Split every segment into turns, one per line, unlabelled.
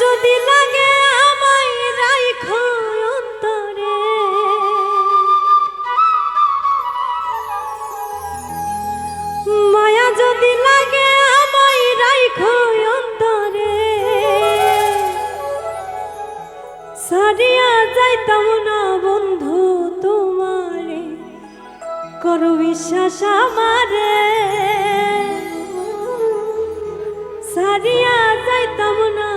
যদি লাগে আমায় রাইখো অন্তরে। মায়া যদি লাগে আমায় রাইখো অন্তরে। সারিয়া যাইতাম না বন্ধু তোমারে, করো বিশ্বাস আমারে। সারিয়া যাইতাম না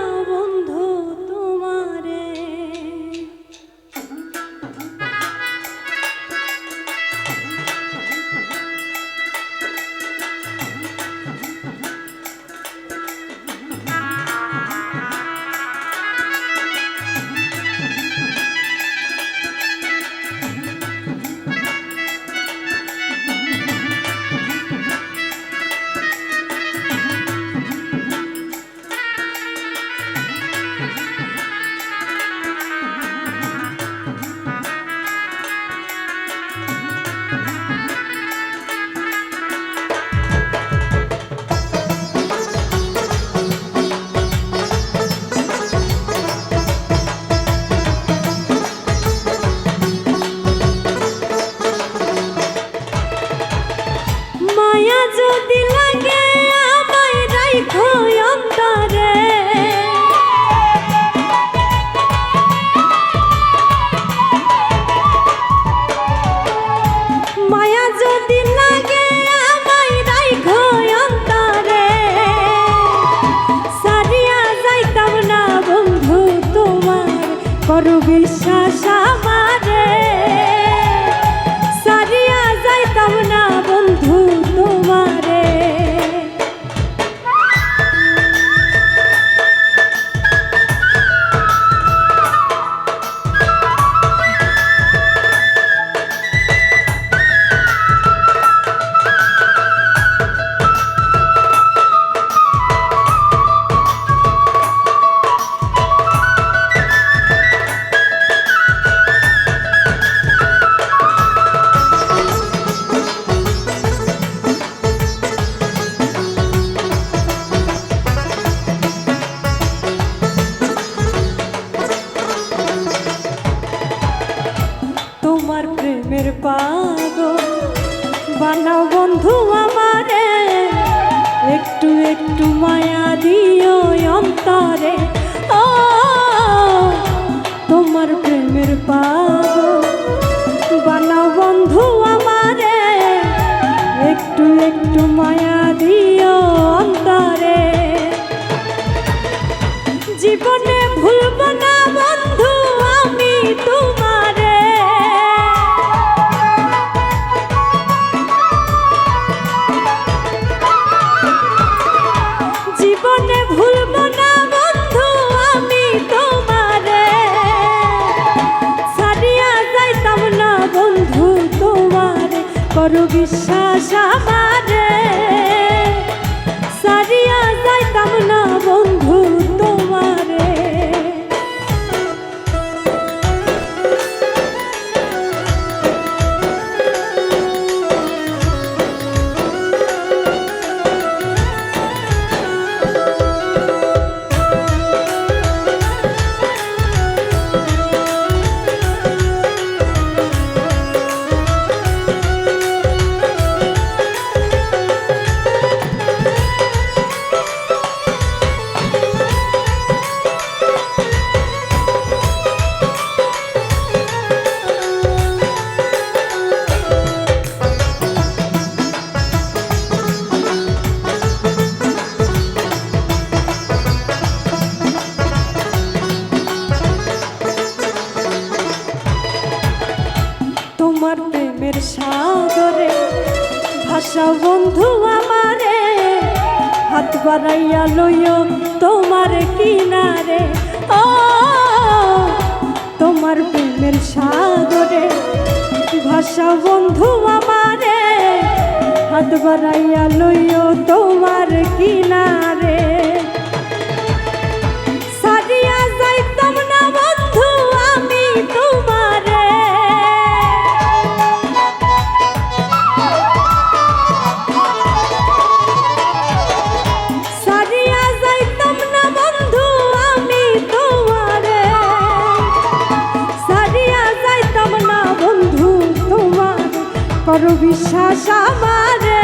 মায়া বানাও বন্ধু আমারে একটু একটু মায়া দিও অন্তরে। করো বিশ্বাস আমারে। ভাষা বন্ধু আমারে, হাত বাড়াইয়া লইও তোমার কিনারে। ও, তোমার প্রেমের সাগরে ভাষা বন্ধু আমারে, হাত বাড়াইয়া লইও তোমার কিনারে। করো বিশ্বাস আমারে।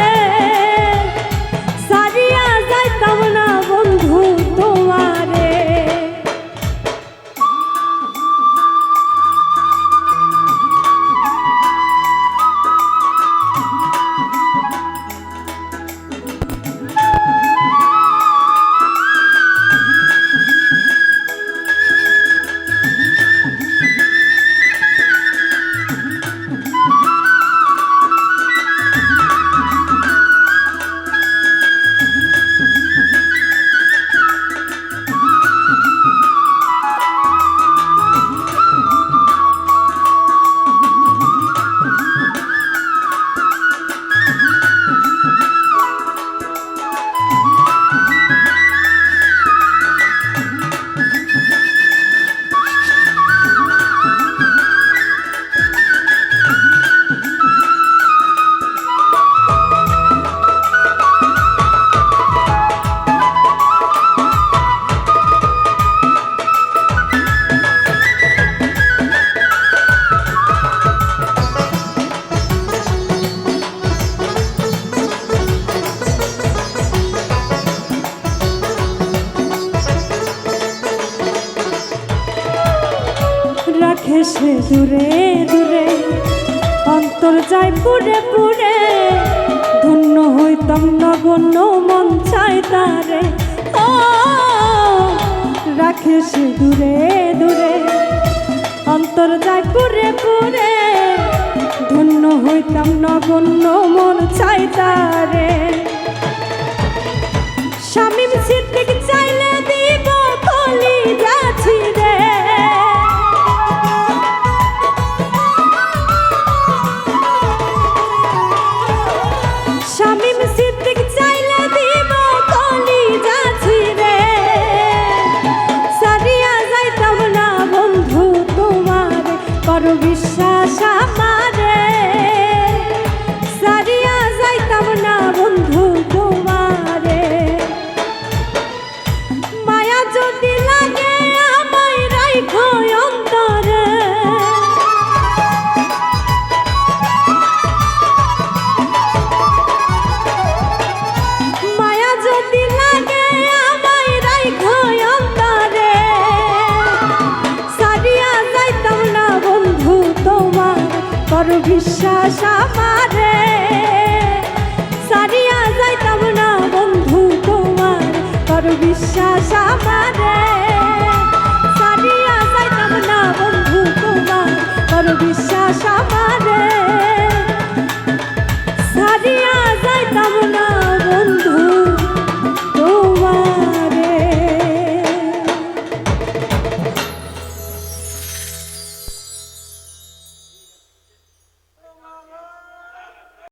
রাখে সে দূরে দূরে, অন্তর যায় পুরে পুরে। ধন্য হইতাম নগণ্য মন চাই তারে। ও, রাখে সে দূরে দূরে, অন্তর যায় পুরে পুরে। ধন্য হইতাম নগণ্য মন চাই তারে। স্বামীর সিদ্দিক কর বিশ্বাস আমারে। সারিয়া যাইতাম না বন্ধু তোমার কর বিশ্বাস আমারে। সারিয়া যাইতাম না বন্ধু তোমার কর বিশ্বাস আমারে।